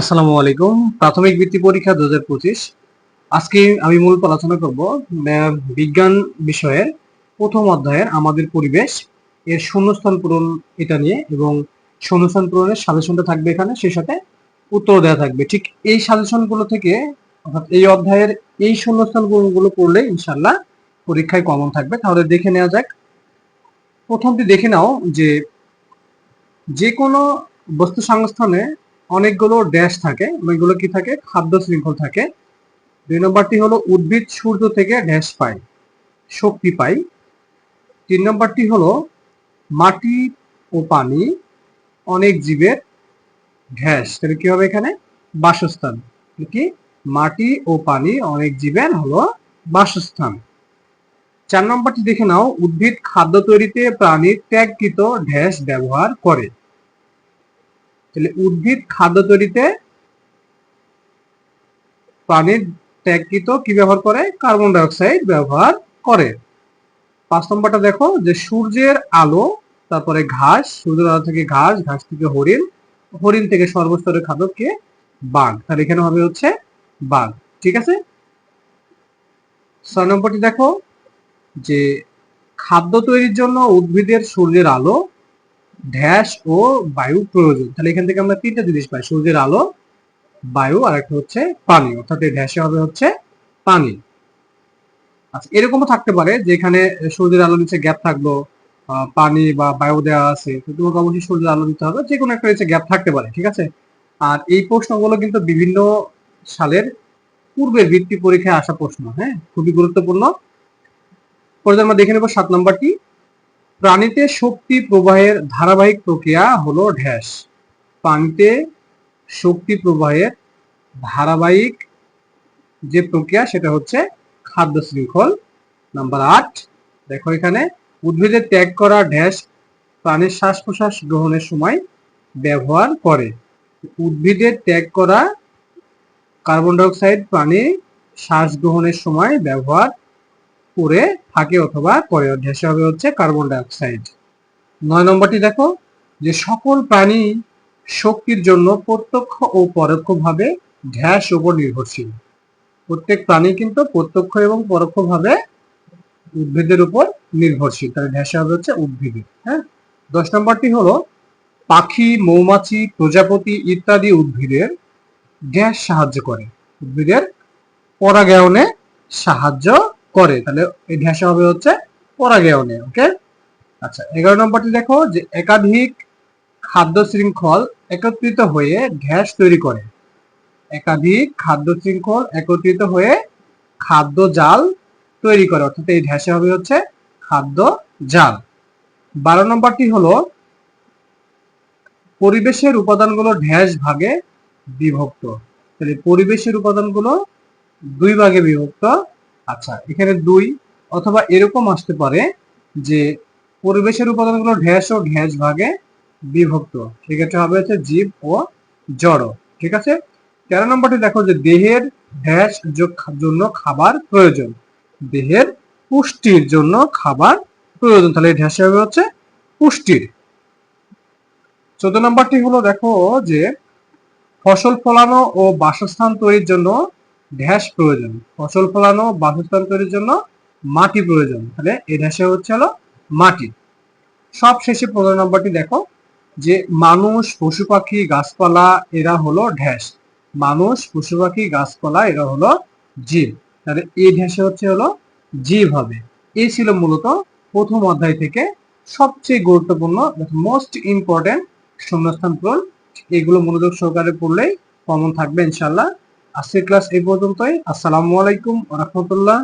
আসসালামু আলাইকুম। প্রাথমিক বৃত্তি পরীক্ষা দু হাজার পঁচিশ। আজকে আমি মূলত আলোচনা করব বিজ্ঞান বিষয়ের প্রথম অধ্যায়ের আমাদের পরিবেশ, এর শূন্যস্থান পূরণ এটা নিয়ে এবং শূন্যস্থান পূরণের সাজেশনটা থাকবে এখানে, সেই সাথে উত্তর দেওয়া থাকবে। ঠিক এই সাজেশনগুলো থেকে, অর্থাৎ এই অধ্যায়ের এই শূন্যস্থান পূরণগুলো পড়লে ইনশাল্লাহ পরীক্ষায় কমন থাকবে। তাহলে দেখে নেওয়া যাক। প্রথমটি দেখে নাও যে যে কোনো বস্তু সংস্থানে অনেকগুলো ড্যাশ থাকে, অনেকগুলো কি থাকে? খাদ্য শৃঙ্খল থাকে। দুই নম্বরটি হলো উদ্ভিদ সূর্য থেকে ড্যাশ পায়, শক্তি পায়। তিন নম্বরটি হলো মাটি ও পানি, অনেক জীবের ঢ্যাস তাহলে কি হবে এখানে? বাসস্থান। কি? মাটি ও পানি, অনেক জীবের হলো বাসস্থান। চার নম্বরটি দেখে নাও, উদ্ভিদ খাদ্য তৈরিতে প্রাণীর ত্যাগকৃত ড্যাশ ব্যবহার করে। তাহলে উদ্ভিদ খাদ্য তৈরিতে প্রাণীর ত্যাগকৃত কি ব্যবহার করে? কার্বন ডাই অক্সাইড ব্যবহার করে। পাঁচ নম্বরটা দেখো, যে সূর্যের আলো, তারপরে ঘাস, সূর্যের আলো থেকে ঘাস ঘাস থেকে হরিণ হরিণ থেকে সর্বস্তরের খাদ্য কে? বাঘ। তাহলে এখানে হবে হচ্ছে বাঘ। ঠিক আছে? ছয় নম্বরটি দেখো, যে খাদ্য তৈরির জন্য উদ্ভিদের সূর্যের আলো ড্যাশ ও বায়ু প্রয়োজন। তাহলে এখান থেকে আমরা তিনটা জিনিস পাই, সূর্যের আলো, বায়ু আর একটা হচ্ছে পানি। অর্থাৎ এই ড্যাশে হবে হচ্ছে পানি। আচ্ছা এরকমও থাকতে পারে যেখানে সূর্যের আলো নিচে গ্যাপ থাকল পানি বা বায়ু দেওয়া আছে, তো তোমাকে অবশ্যই সূর্যের আলো দিতে হবে। যে কোনো একটা নিচে গ্যাপ থাকতে পারে, ঠিক আছে? আর এই প্রশ্নগুলো কিন্তু বিভিন্ন সালের পূর্বের বৃত্তি পরীক্ষায় আসা প্রশ্ন হ্যাঁ? খুবই গুরুত্বপূর্ণ। পরে আমরা দেখে নেব সাত নম্বরটি প্রাণীতে শক্তি প্রবাহের ধারাবাহিক প্রক্রিয়া হলো ঢ্যাস। পানিতে শক্তি প্রবাহের ধারাবাহিক যে প্রক্রিয়া, সেটা হচ্ছে খাদ্য শৃঙ্খল নাম্বার আট। দেখো এখানে উদ্ভিদের ত্যাগ করা ড্যাশ প্রাণীর শ্বাস প্রশ্বাস গ্রহণের সময় ব্যবহার করে। উদ্ভিদের ত্যাগ করা কার্বন ডাইঅক্সাইড প্রাণী শ্বাস গ্রহণের সময় ব্যবহার করে থাকে অথবা করে ড্যাশে হবে হচ্ছে কার্বন ডাইঅক্সাইড। নয় নম্বরটি দেখো, যে সকল প্রাণী শক্তির জন্য প্রত্যক্ষ ও পরোক্ষভাবে ড্যাশ উপর নির্ভরশীল। প্রত্যেক প্রাণী কিন্তু প্রত্যক্ষ এবং পরোক্ষভাবে উদ্ভিদের উপর নির্ভরশীল। তাহলে ড্যাশে হবে হচ্ছে উদ্ভিদের হ্যাঁ? দশ নম্বরটি হলো, পাখি, মৌমাছি, প্রজাপতি ইত্যাদি উদ্ভিদের গ্যাস সাহায্য করে। উদ্ভিদের পরাগায়নে সাহায্য করে, তাহলে এই ঢ্যাসা হবে হচ্ছে পরাগায়নে ওকে আচ্ছা এগারো নম্বরটি দেখো, যে একাধিক খাদ্য শৃঙ্খল একত্রিত হয়ে ঢ্যাস তৈরি করে। একাধিক খাদ্য শৃঙ্খল একত্রিত হয়ে খাদ্য জাল তৈরি করে, অর্থাৎ এই ঢ্যাসে হবে হচ্ছে খাদ্য জাল। বারো নম্বরটি হলো, পরিবেশের উপাদানগুলো ঢ্যাস ভাগে বিভক্ত। তাহলে পরিবেশের উপাদানগুলো দুই ভাগে বিভক্ত আচ্ছা এখানে দুই অথবা এরকম আসতে পারে যে পরিবেশের উপাদানগুলো ঢ্যাস ও ঢ্যাস ভাগে বিভক্ত। সেক্ষেত্রে হবে হচ্ছে জীব ও জড়, ঠিক আছে? তেরো নম্বরটি দেখো যে দেহের ঢ্যাস জন্য খাবার প্রয়োজন। দেহের পুষ্টির জন্য খাবার প্রয়োজন। তাহলে এই হবে হচ্ছে পুষ্টির। চোদ্দ নম্বরটি হলো দেখো যে ফসল ফলানো ও বাসস্থান তৈরির জন্য ঢ্যাস প্রয়োজন। ফসল ফলানো বাসস্থান তৈরির জন্য মাটি প্রয়োজন। তাহলে এ ঢ্যাসে হচ্ছে হলো মাটি। সব শেষে পনেরো নম্বরটি দেখো, যে মানুষ, পশু পাখি, গাছপালা, এরা হলো ঢ্যাস মানুষ, পশু পাখি, গাছপালা, এরা হলো জীব। তাহলে এই ঢ্যাসে হচ্ছে হলো জীব হবে। এই ছিল মূলত প্রথম অধ্যায় থেকে সবচেয়ে গুরুত্বপূর্ণ মোস্ট ইম্পর্টেন্ট শূন্যস্থান পূরণ। এগুলো মনোযোগ সহকারে পড়লেই কমন থাকবে ইনশাল্লাহ আজকের ক্লাস এই পর্যন্তই। আসসালামু আলাইকুম রহমতুল্লাহ